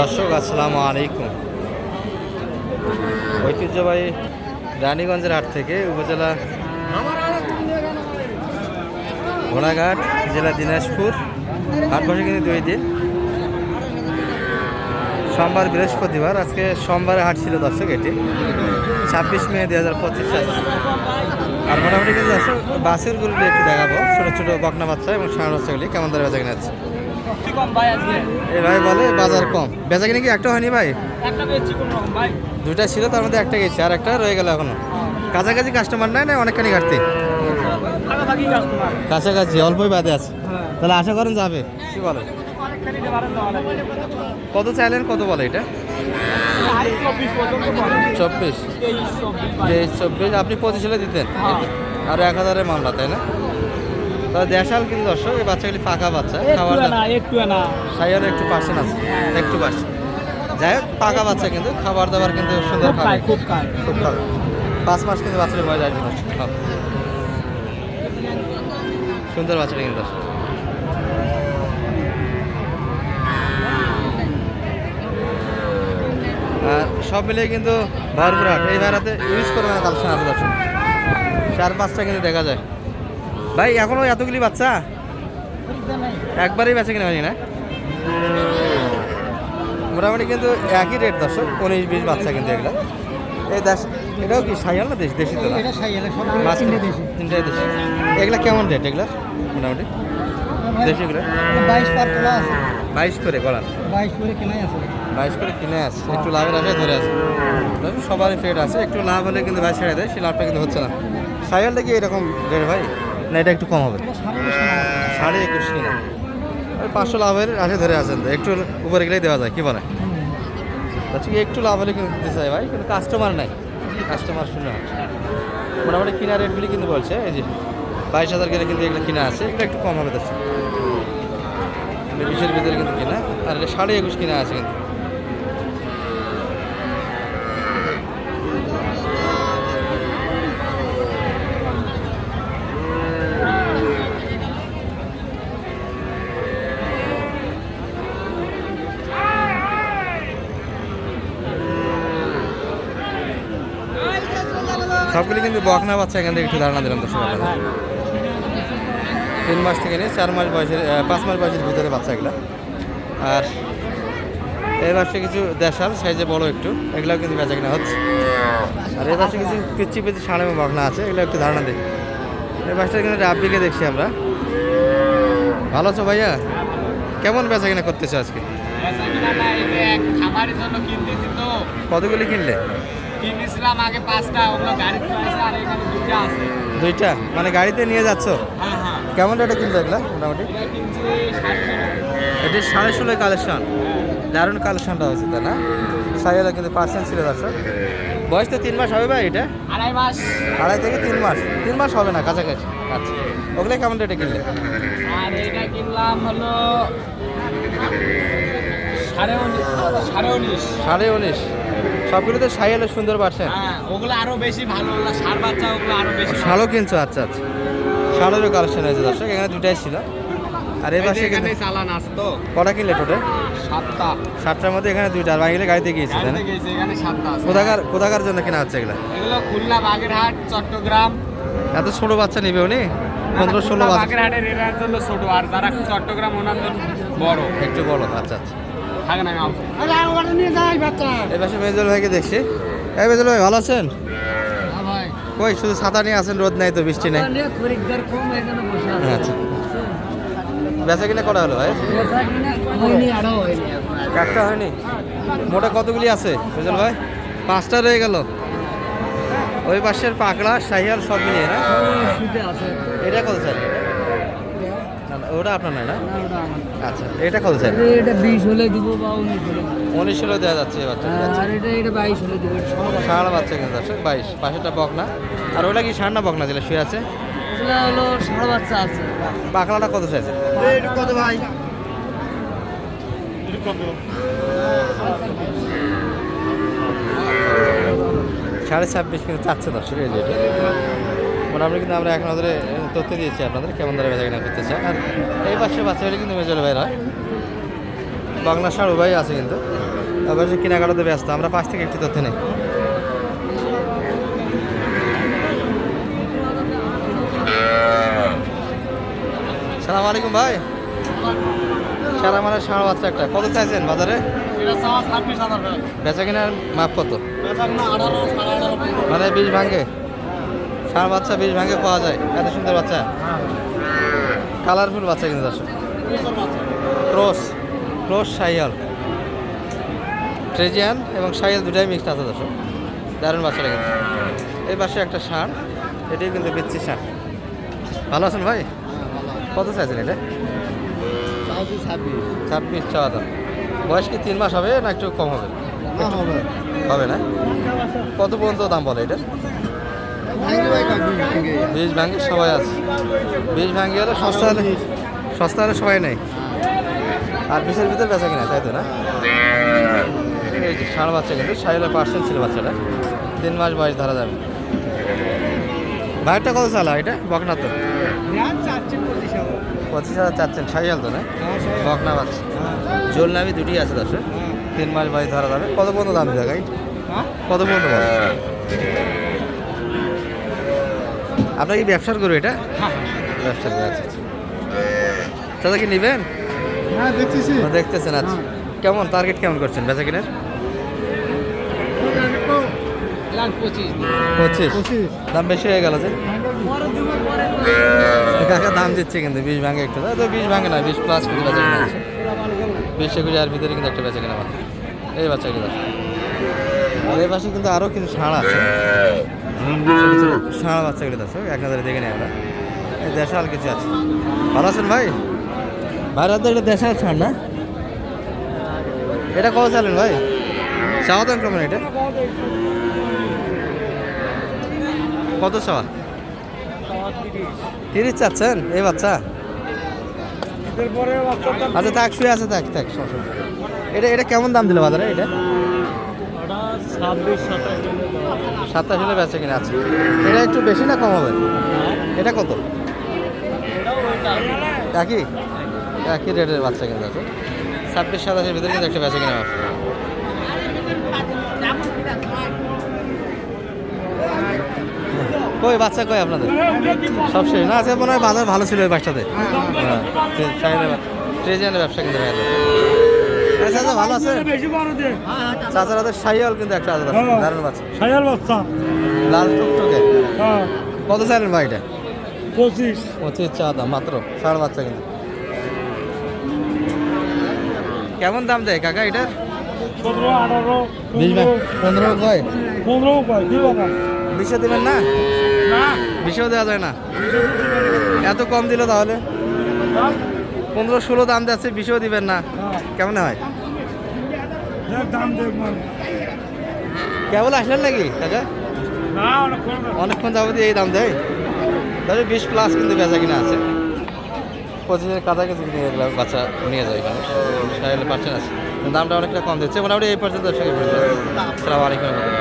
দর্শক, আসসালামু আলাইকুম। ঐতিহ্যবাহী রানীগঞ্জের হাট থেকে উপজেলা ঘোড়াঘাট, জেলা দিনাজপুর। হাট বসে কিন্তু দুই দিন। সোমবার বৃহস্পতিবার, আজকে সোমবারে হাট ছিল দর্শক এটি। ছাব্বিশ মে দুই হাজার পঁচিশ সাল। আর মোটামুটি কিন্তু বাসের গুলি একটু দেখাবো। ছোটো ছোটো বকনা বাচ্চা এবং ষাঁড় বাচ্চাগুলি কেমন দরে বেচা কিনা আছে কম ভাই আজকে? এই ভাই বলে বাজার কম। বেচা কিনা কি একটা হয়নি ভাই? একটা পেয়েছি কোন রকম ভাই। দুটা ছিল তার মধ্যে একটা গেছে আর একটা রয়ে গেল এখনও। কাছাকাছি কাস্টমার নাই না অনেকখানি ঘাটতি? কাছাকাছি অল্পই বাদে আছে। হ্যাঁ। তাহলে আশা করেন যাবে। কি বলে? কত চাইলেন কত বলে এটা? চব্বিশ। তেইশ চব্বিশ। আপনি পঁচিশ হলে দিতেন। হ্যাঁ। আর এক হাজারের মামলা তাই না? তাহলে দেশাল কিন্তু দর্শক এই বাচ্চাগুলি ফাঁকা বাচ্চা খাবার একটু না একটু না সাইয়ার একটু পার্সেন্ট আছে একটু পার্সেন্ট যাই হোক পাকা বাচ্চা কিন্তু খাবার দাবার কিন্তু সুন্দর খায় খুব। খায় খুব খাবে পাঁচ মাস কিন্তু বাচ্চাটা বয়স আসবে না সুন্দর বাচ্চাটা কিন্তু দর্শক। আর সব মিলিয়ে কিন্তু ভরপুর হাট এই ভাড়াতে ইউজ করবে না কালেকশন আছে দর্শক। চার পাঁচটা কিন্তু দেখা যায়। ভাই এখনও এতগুলি বাচ্চা? একবারই বেঁচে কিনা হয়নি না? মোটামুটি কিন্তু একই রেট দর্শক উনিশ বিশ বাচ্চা কিন্তু এগুলো। এই দেশ এটাও কি সাইয়াল না দেশ দেশি তো তিনটাই দেশি। এগুলা কেমন রেট এগুলা মোটামুটি? দেশিগুলো বাইশ পার তোলা আছে। বাইশ করে গলার? বাইশ করে কেনাই আছে। বাইশ করে কিনে আসে একটু লাভের আশায় ধরে আছে। তবে সবারই ফেট আছে। একটু লাভ হলে কিন্তু ভাই ছেড়ে দেয় সেই লাভটা কিন্তু হচ্ছে না। সাইয়ালটা কি এরকম রেট ভাই? না, এটা একটু কম হবে। সাড়ে একুশ কিনা। ওই পাঁচশো লাভের আশায় ধরে আছেন তো, একটু উপরে গেলেই দেওয়া যায়, কি বলে আচ্ছা একটু লাভ হলে কিন্তু দিতে চাই ভাই, কিন্তু কাস্টমার নাই। কাস্টমার শুনে মোটামুটি কিনা রেটগুলি কিন্তু বলছে, এই যে বাইশ হাজার গেলে কিন্তু এগুলো কিনা আছে এগুলো একটু কম হবে দেখছি বিশের ভিতরে কিন্তু কিনা, আর সাড়ে একুশ কিনা আছে কিন্তু। সবগুলি কিন্তু বকনা বাচ্চা এখান থেকে একটু ধারণা দিলাম দর্শক। তিন মাস থেকে নিয়ে চার মাস বয়সের পাঁচ মাস বয়সের ভিতরে বাচ্চা এগুলো। আর এই মাসে কিছু দেশাল সাইজে বড় একটু এগুলো কিন্তু বেচা কিনা হচ্ছে। আর এই মাসে কিছু পিচ্ছি পিচ্ছি সাড়ে বকনা আছে এগুলো একটু ধারণা দিই। এই মাসটা কিন্তু রাব্বিকে দেখছি আমরা। ভালো আছো ভাইয়া? কেমন বেচা কিনা করতেছো আজকে? কতগুলি কিনলে? কিনেছিলাম আগে পাঁচটা ওগুলো গাড়িতে আছে আর এখানে দুইটা আছে। দুইটা? মানে গাড়িতে নিয়ে যাচ্ছ? হ্যাঁ হ্যাঁ। কেমন রেটে কিনলো এগুলা মোটামুটি? এটা সাড়ে ষোলো কালেকশন। দারুণ কালেকশনটা হয়েছে তাই না? সাইয়েলা কিন্তু পার্সেন্ট ছিল দর্শক বয়স তো তিন মাস হবে ভাই এটা? আড়াই মাস। আড়াই থেকে তিন মাস। তিন মাস হবে না কাছাকাছি। আচ্ছা। ওগুলো কেমন রেটে কিনলে? আর এটা কিনলাম হলো সাড়ে উনিশ সাড়ে উনিশ। সাড়ে উনিশ। সবগুলো তো সাইয়েলে সুন্দর পার্সেন্ট হ্যাঁ ওগুলো আরও বেশি ভালো সার বাচ্চা ওগুলো আরও বেশি। শালও কিনছো? আচ্ছা আচ্ছা। শালেরও কালেকশন হয়েছে দর্শক এখানে দুটাই ছিল। আর এই পাশে এখানে চালান আছে তো। কটা কিনলে টোটাল? সাতটা। সাতটার মধ্যে এখানে দুইটা আর বাকিগুলো গাড়িতে গিয়েছে তাই না? এখানে সাতটা আছে। কোথাকার কোথাকার জন্য কেনা হচ্ছে এগুলো? এগুলো খুলনা বাগেরহাট চট্টগ্রাম। এত ছোট বাচ্চা নিবে উনি? পনেরো ষোলো বাগেরহাটের এরার জন্য ছোট আর যারা চট্টগ্রাম ওনার জন্য বড়। একটু বড় আচ্ছা আচ্ছা। থাকে না আমি নিয়ে যাই বাচ্চা। এই পাশে মেজল ভাইকে দেখছি। এই মেজল ভাই ভালো আছেন? হ্যাঁ কই শুধু ছাতা নিয়ে আছেন রোদ নাই তো বৃষ্টি নাই? খরিদ্দার কম এখানে বসে আছে। আচ্ছা। বেচা কিনা করা হলো ভাই? একটা হয়নি? মোটা কতগুলি আছে মেজল ভাই? পাঁচটা রয়ে গেল। ওই পাশের পাকড়া শাহিয়াল সব মিলিয়ে না? শুতে আছে। এটা কত না, ওটা আপনার নয় না? আচ্ছা এটা কত চাই? এটা বিশ হলে দিব বা উনিশ হলে। উনিশ হলেও দেওয়া যাচ্ছে বাচ্চা আর এটা এটা বাইশ হলে দিব। ষাঁড় বাচ্চা কিন্তু আছে বাইশ। পাশেরটা বকনা। আর ওটা কি ষাঁড় না বকনা যেটা শুয়ে আছে? এগুলো হলো ষাঁড় বাচ্চা আছে। পাকড়াটা কত চাইছে কত ভাই সাড়ে ছাব্বিশ কিন্তু চাচ্ছে এই যেটা মোটামুটি কিন্তু আমরা এখন ধরে তথ্য দিয়েছি আপনাদের কেমন ধরে বেচা কিনা করতে চাই আর এই পাশে বাচ্চা হলে কিন্তু মেজর ভাইরা বাংলা সাড়ু ভাই আছে কিন্তু। অবশ্যই কেনাকাটাতে ব্যস্ত আমরা পাশ থেকে একটি তথ্য নেই। সালাম আলাইকুম ভাই। সারা মানে ষাঁড় বাচ্চা একটা। কত চাইছেন বাজারে? বেচা কেনার মাপ কত? মানে বীজ ভাঙে। ষাঁড় বাচ্চা বীজ ভাঙে পাওয়া যায়। এত সুন্দর বাচ্চা। কালারফুল বাচ্চা কিন্তু দর্শক ক্রস ক্রস সাইয়াল ট্রেজিয়ান এবং সাইয়াল দুটাই মিক্সড আছে দর্শক। দারুণ বাচ্চাটা কিন্তু। এই পাশে একটা ষাঁড় এটাই কিন্তু বিচ্ছি ষাঁড় ভালো আছেন ভাই? কত চাইছেন এটা? ছাব্বিশ চাওয়া দাম বয়স কি তিন মাস হবে না একটু কম হবে। হবে না? কত পর্যন্ত দাম বলে এটা? বীজ ভাঙ্গি সবাই আছে। বীজ ভাঙ্গি হলে সস্তা হলে সস্তা হলে সবাই নেই আর বিষের ভিতরে বেচা কিনা, তাই তো না? এই যে বাচ্চা কিন্তু সাইলে পার্সেন্ট ছিল বাচ্চাটা। তিন মাস বয়স ধরা যাবে। ভাইটা কত চালা এটা? বকনা তো। পঁচিশ হাজার চাচ্ছেন সাইয়াল তো না? বকনা বাচ্চা। জোল নামি দুটি আছে দশ। তিন মাস বয়স ধরা যাবে। কত পর্যন্ত দাম দেয় গাই কত পর্যন্ত আপনার কি ব্যবসার করবে এটা? ব্যবসার করে আচ্ছা আচ্ছা। দাদা কি নেবেন? হ্যাঁ দেখতেছি। দেখতেছেন আচ্ছা। কেমন টার্গেট কেমন করছেন বেচা কিনের? পঁচিশ। দাম বেশি হয়ে গেল যে? কাকা দাম দিচ্ছে কিন্তু বিশ ভাঙে একটু। তো বিশ ভাঙে না বিশ প্লাস কিন্তু বেচা কিনা বিশ একুশ আর ভিতরে কিন্তু একটা বেচা কিনা এই বাচ্চা কিনা আর এই পাশে কিন্তু আরও কিছু ছাড় আছে। ষাঁড় বাচ্চাগুলো আছে এক নজরে দেখে নিই আমরা। এই দেশাল কিছু আছে। ভালো আছেন ভাই? ভাইয়ের হাতে এটা দেশাল ছাড় না। এটা কত চালেন ভাই? চাওয়া কেমন এটা। কত চাওয়া? তিরিশ চাচ্ছেন? এই বাচ্চা? আচ্ছা থাক শুয়ে আছে থাক থাক। এটা এটা কেমন দাম দিল বাজারে এটা? সাতাশ। হলে বেচে কিনা আছে। এটা একটু বেশি না কম হবে? এটা কত? একই? একই রেটের বাচ্চা কিনা আছে। ছাব্বিশ, সাতাশের ভিতরে কিন্তু একটা বেচে কিনা আছে। কই, বাচ্চা কই আপনাদের? সব শেষ না? আজকে মনে হয় বাজার ভালো ছিল ওই বাচ্চাতে হ্যাঁ ট্রেজিয়ানের ব্যবসা। কিন্তু হয়ে গেছে ভালো আছে চাচার হাতে সাইয়াল কিন্তু একটা আছে দারুণ বাচ্চা। সায়াল বাচ্চা। লাল টুকটুকে? হ্যাঁ। কত চাইলেন ভাই এটা? পঁচিশ। পঁচিশ চা দাম মাত্র বাচ্চা কিন্তু। কেমন দাম দেয় কাকা এটার? সতেরো আঠারো বিশ পনেরো। কয়? পনেরো কয় বিশে দেবেন না? না। বিশেও দেওয়া যায় না? এত কম দিল তাহলে? পনেরো ষোলো দাম যাচ্ছে বিশেও দিবেন না? কেমন হয় হ্যাঁ? কেবল আসলেন নাকি না অনেকক্ষণ যাব এই দাম দেয়? তাহলে বিশ প্লাস কিন্তু বেচা কিনা আছে। পঁচিশের কাছাকাছি নিয়ে গেলে বাচ্চা নিয়ে যায় এখানে। সাড়ে পার্সেন্ট আছে। দামটা অনেকটা কম দিচ্ছে। মোটামুটি এই আলাইকুম। রহমতুল্লাহ